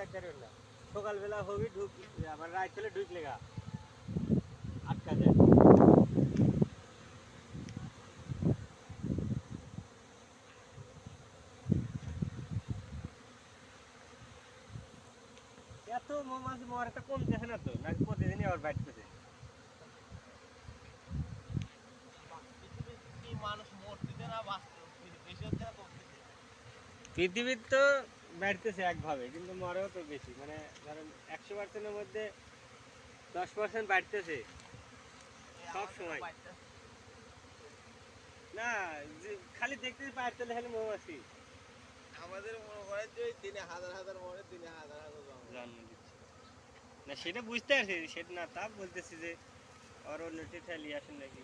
দেখতে পারবেন না সকালবেলা হবি ঢুক আবার রাত হলে ঢুকলে গা। আটকা যায়। এত মৌমাছি মরাটা কমতেছে না তো? নাকি প্রতিদিনই আবার বাড়তেছে? মানুষ মরতেছে না বাঁচতে পৃথিবীর তো বাড়তেছে একভাবে কিন্তু মরেও তো বেশি। মানে ধরেন একশো পার্সেন্টের মধ্যে দশ পার্সেন্ট বাড়তেছে সব সময়। না খালি দেখতে পারতে খালি মৌমাছি। আমাদের মনে করে যে দিনে হাজার হাজার মরে দিনে হাজার হাজার জন্ম দিচ্ছে। না সেটা বুঝতে পারছি সেটা না তা বলতেছি যে আর অন্য ঠেলি আসেন নাকি?